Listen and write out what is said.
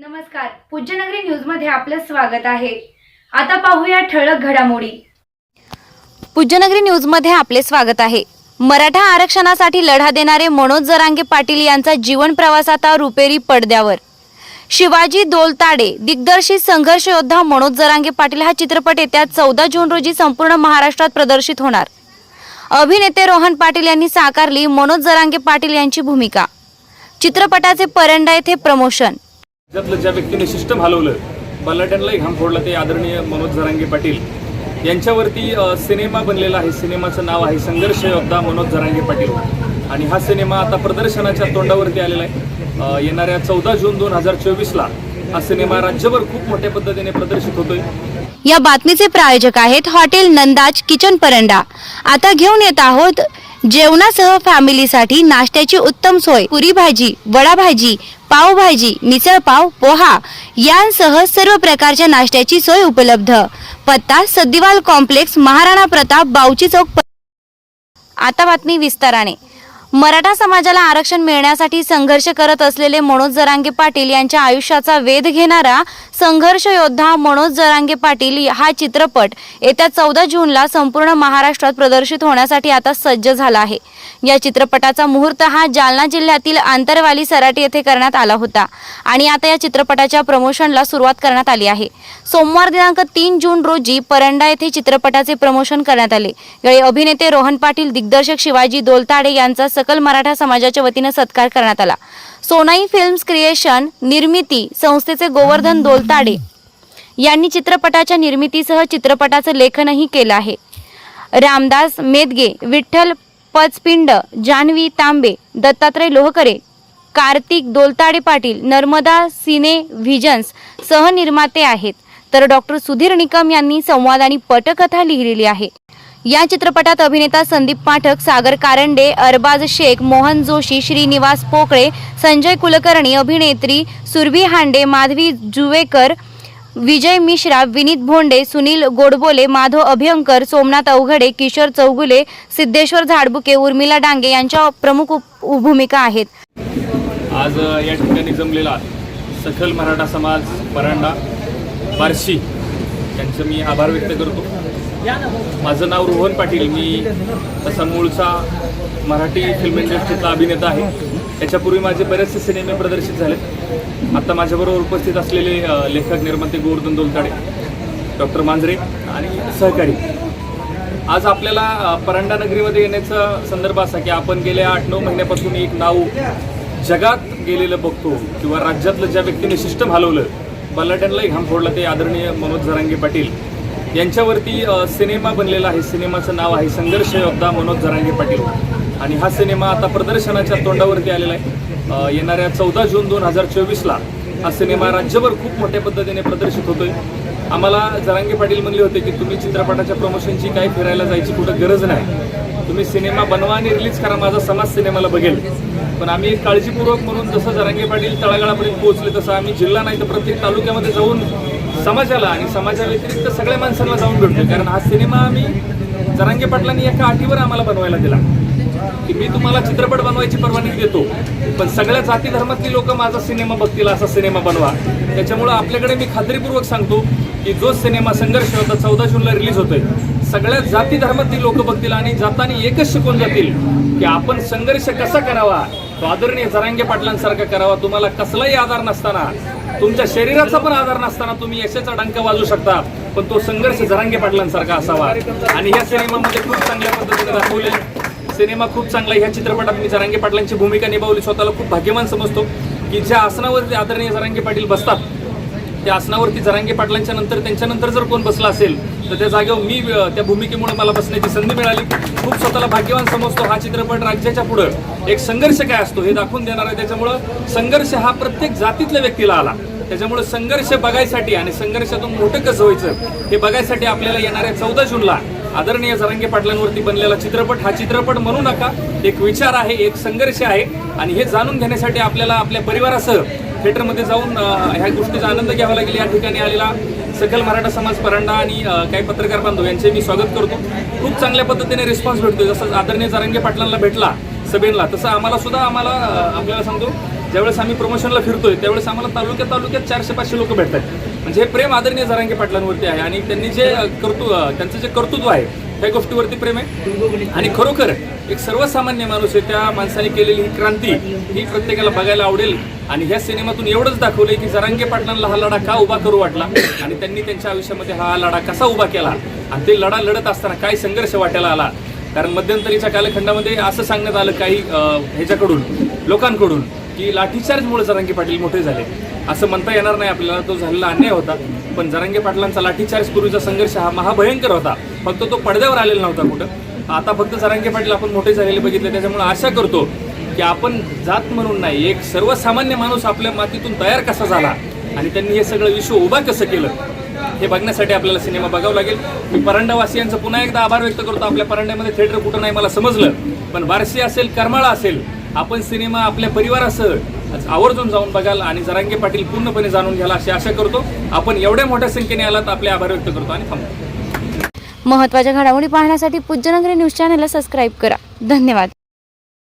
नमस्कार. पूज्यनगरी न्यूजमध्ये आपलं स्वागत आहे. आता पाहूया ठळक घडामोडी. पूज्यनगरी न्यूजमध्ये आपले स्वागत आहे. मराठा आरक्षणासाठी लढा देणारे मनोज जरांगे पाटील यांचा जीवन प्रवास आता रुपेरी पडद्यावर. शिवाजी दोलताडे दिग्दर्शित संघर्ष योद्धा मनोज जरांगे पाटील हा चित्रपट येत्या चौदा जून रोजी संपूर्ण महाराष्ट्रात प्रदर्शित होणार. अभिनेते रोहन पाटील यांनी साकारली मनोज जरांगे पाटील यांची भूमिका. चित्रपटाचे परंडा येथे प्रमोशन. राज्यातलं ज्या व्यक्तीने सिस्टम हलवलं बलाढ्यांनाही घाम फोडला ते आदरणीय मनोज झरांगे पाटील. यांच्यावरती सिनेमा बनलेला आहे. सिनेमाचं नाव आहे संघर्ष योद्धा मनोज झरांगे पाटील. आणि हा सिनेमा आता प्रदर्शनाच्या तोंडावरती आलेला आहे. येणाऱ्या चौदा जून दोन हजार चोवीसला हा सिनेमा राज्यभर खूप मोठ्या पद्धतीने प्रदर्शित होतोय. या बातमीचे प्रायोजक आहेत हॉटेल नंदाज किचन परंडा. आता घेऊन येत आहोत जेवणासह फॅमिलीसाठी नाश्त्याची उत्तम सोय पुरी भाजी वडा भाजी पावभाजी मिसळ पाव पोहा यांसह सर्व प्रकारच्या नाश्त्याची सोय उपलब्ध. पत्ता सद्दिवाल कॉम्प्लेक्स महाराणा प्रताप बाऊची चौक आता बातमी विस्ताराने. मराठा समाजाला आरक्षण मिळण्यासाठी संघर्ष करत असलेले मनोज जरांगे पाटील यांच्या आयुष्याचा वेध घेणारा संघर्ष योद्धा मनोज जरांगे पाटील हा चित्रपट येत्या चौदा जूनला संपूर्ण महाराष्ट्रात प्रदर्शित होण्यासाठी आता सज्ज झाला आहे. या चित्रपटाचा मुहूर्त हा जालना जिल्ह्यातील आंतरवाली सराटी येथे करण्यात आला होता आणि आता या चित्रपटाच्या प्रमोशनला सुरुवात करण्यात आली आहे. सोमवार दिनांक तीन जून रोजी परंडा येथे चित्रपटाचे प्रमोशन करण्यात आले. यावेळी अभिनेते रोहन पाटील दिग्दर्शक शिवाजी दोलताडे यांचा सकल मराठा समाजाच्या वतीनं सत्कार करण्यात आला. सोनाई फिल्म्स क्रिएशन निर्मिती संस्थेचे गोवर्धन दोलताडे यांनी चित्रपटाच्या निर्मितीसह चित्रपटाचं लेखनही केलं आहे. रामदास मेदगे विठ्ठल पचपिंड जान्हवी तांबे दत्तात्रय लोहकरे कार्तिक दोलताडे पाटील नर्मदा सिने व्हिजन्स सहनिर्माते आहेत. तर डॉक्टर सुधीर निकम यांनी संवाद आणि पटकथा लिहिलेली आहे. या चित्रपटात अभिनेता संदीप पाठक सागर कारंडे अरबाज शेख मोहन जोशी श्रीनिवास पोकळे संजय कुलकर्णी अभिनेत्री सुरभी हांडे माधवी जुवेकर विजय मिश्रा विनीत भोंडे सुनील गोडबोले माधव अभ्यंकर सोमनाथ अवघडे किशोर चौगुले सिद्धेश्वर झाडबुके उर्मिला डांगे यांच्या प्रमुख भूमिका आहेत. आज या ठिकाणी जमलेला सखल मराठा समाज परांडा बार्शी यांचं मी आभार व्यक्त करतो. माझं नाव रोहन पाटील. मी तसा मूळचा मराठी फिल्म इंडस्ट्रीतला अभिनेता आहे. त्याच्यापूर्वी माझे बरेचसे सिनेमे प्रदर्शित झालेत. आता माझ्याबरोबर उपस्थित असलेले लेखक निर्माते गोवर्धन दोलताडे डॉक्टर मांजरे आणि सहकारी. आज आपल्याला परांडा नगरीमध्ये येण्याचा संदर्भ असा की आपण गेल्या आठ नऊ महिन्यापासून एक नाव जगात गेलेलं बघतो किंवा राज्यातलं ज्या व्यक्तीने सिस्टम हलवलं बलाढ्यांनाही घाम फोडला ते आदरणीय मनोज झरांगे पाटील. यांच्यावरती सिनेमा बनलेला आहे. सिनेमाचं नाव आहे संघर्ष योद्धा मनोज झरांगे पाटील. आणि हा सिनेमा आता प्रदर्शनाच्या तोंडावरती आलेला आहे. येणाऱ्या चौदा जून दोन हजार चोवीसला हा सिनेमा राज्यभर खूप मोठ्या पद्धतीने प्रदर्शित होतोय. आम्हाला जरांगे पाटील म्हणले होते की तुम्ही चित्रपटाच्या प्रमोशनची काही फिरायला जायची कुठं गरज नाही. तुम्ही सिनेमा बनवा आणि रिलीज करा. माझा समाज सिनेमाला बघेल. पण आम्ही काळजीपूर्वक म्हणून जसं जरांगे पाटील तळागाळापर्यंत पोहोचले तसं आम्ही जिल्हा नाही तर प्रत्येक तालुक्यामध्ये जाऊन समाजाला आणि समाजाव्यतिरिक्त सगळ्या माणसांना जाऊन भेटतो कारण हा सिनेमा आम्ही जरांगे पाटलांनी एका अटीवर आम्हाला बनवायला दिला. की मी तुम्हाला चित्रपट बनवायची परवानगी देतो पण सगळ्या जाती धर्मातली लोक माझा सिनेमा बघतील असा सिनेमा बनवा. त्याच्यामुळं आपल्याकडे मी खात्रीपूर्वक सांगतो की जो सिनेमा संघर्ष होता चौदा जूनला रिलीज होतोय सगळ्या जाती धर्मातली लोक बघतील आणि जातानी एकच शिकून जातील की आपण संघर्ष कसा करावा तो आदरणीय जरांगे पाटलांसारखा करावा. तुम्हाला कसलाही आधार नसताना तुमच्या शरीराचा पण आधार नसताना तुम्ही यशाचा डंक वाजू शकता पण तो संघर्ष झरांगे पाटलांसारखा असावा. आणि ह्या सिनेमामध्ये म्हणजे खूप चांगल्या पद्धतीने दाखवले. सिनेमा खूप चांगला ह्या चित्रपटात मी जरांगे पाटलांची भूमिका निभावली. स्वतःला खूप भाग्यवान समजतो की ज्या आसनावरती आदरणीय जरांगे पाटील बसतात त्या आसनावरती जरांगे पाटलांच्या नंतर त्यांच्यानंतर जर कोण बसला असेल तर त्या जागेवर मी त्या भूमिकेमुळे मला बसण्याची संधी मिळाली. खूप स्वतःला भाग्यवान समजतो हा चित्रपट राज्याच्या पुढं. एक संघर्ष काय असतो हे दाखवून देणार आहे. त्याच्यामुळं संघर्ष हा प्रत्येक जातीतल्या व्यक्तीला आला. त्याच्यामुळे संघर्ष बघायसाठी आणि संघर्षातून मोठं कसं व्हायचं हे बघायसाठी आपल्याला येणाऱ्या चौदा जूनला आदरणीय जरांगे पाटलांवरती बनलेला चित्रपट हा चित्रपट म्हणू नका. एक विचार आहे एक संघर्ष आहे. आणि हे जाणून घेण्यासाठी आपल्याला आपल्या परिवारासह थिएटरमध्ये जाऊन ह्या गोष्टीचा आनंद घ्यावा लागेल. या ठिकाणी आलेला सकल मराठा समाज परांडा आणि काही पत्रकार बांधव यांचे मी स्वागत करतो. खूप चांगल्या पद्धतीने रिस्पॉन्स भेटतो जसं आदरणीय जारंगे पाटलांना भेटला सभेला तसं आम्हाला सुद्धा आम्हाला आपल्याला सांगतो ज्यावेळेस आम्ही प्रमोशनला फिरतोय त्यावेळेस आम्हाला तालुक्यात तालुक्यात चारशे पाचशे लोक भेटतात. म्हणजे हे प्रेम आदरणीय जरांगे पाटलांवरती आहे आणि त्यांनी जे कर्तु कर्तृ त्यांचं जे कर्तृत्व आहे ह्या गोष्टीवरती प्रेम आहे. आणि खरोखर एक सर्वसामान्य माणूस आहे त्या माणसाने केलेली ही क्रांती ही प्रत्येकाला बघायला आवडेल. आणि ह्या सिनेमातून एवढंच दाखवलंय की जरांगे पाटलांना हा लढा का उभा करू वाटला? आणि त्यांनी त्यांच्या आयुष्यामध्ये हा लढा कसा उभा केला? आणि ते लढा लढत असताना काय संघर्ष वाटायला आला? कारण मध्यंतरीच्या कालखंडामध्ये असं सांगण्यात आलं काही ह्याच्याकडून लोकांकडून की लाठीचार्जमुळे जरांगे पाटील मोठे झाले. असं म्हणता येणार नाही आपल्याला तो झालेला अन्याय होता. पण जरांगे पाटलांचा लाठीचार्ज पूर्वीचा संघर्ष हा महाभयंकर होता. फक्त तो पडद्यावर आलेला नव्हता कुठं. आता फक्त जरांगे पाटील आपण मोठे झालेले बघितले त्याच्यामुळे आशा करतो की आपण जात म्हणून नाही एक सर्वसामान्य माणूस आपल्या मातीतून तयार कसा झाला आणि त्यांनी हे सगळं विश्व उभा कसं केलं हे बघण्यासाठी आपल्याला सिनेमा बघावं लागेल. मी परांडावासियांचं पुन्हा एकदा आभार व्यक्त करतो. आपल्या परांड्यामध्ये थिएटर कुठं नाही मला समजलं पण बारशी असेल करमाळा असेल आपण सिनेमा आपल्या परिवारासह आवर्जून जाऊन बघाल आणि जरांगे पाटील पूर्णपणे जाणून घ्याल अशी आशा करतो. आपण एवढ्या मोठ्या संख्येने आलात आपले आभार व्यक्त करतो आणि थांबतो महत्त्वाच्या घडामोडी पाहण्यासाठी पूज्यनगरी न्यूज चॅनलला सबस्क्राईब करा. धन्यवाद.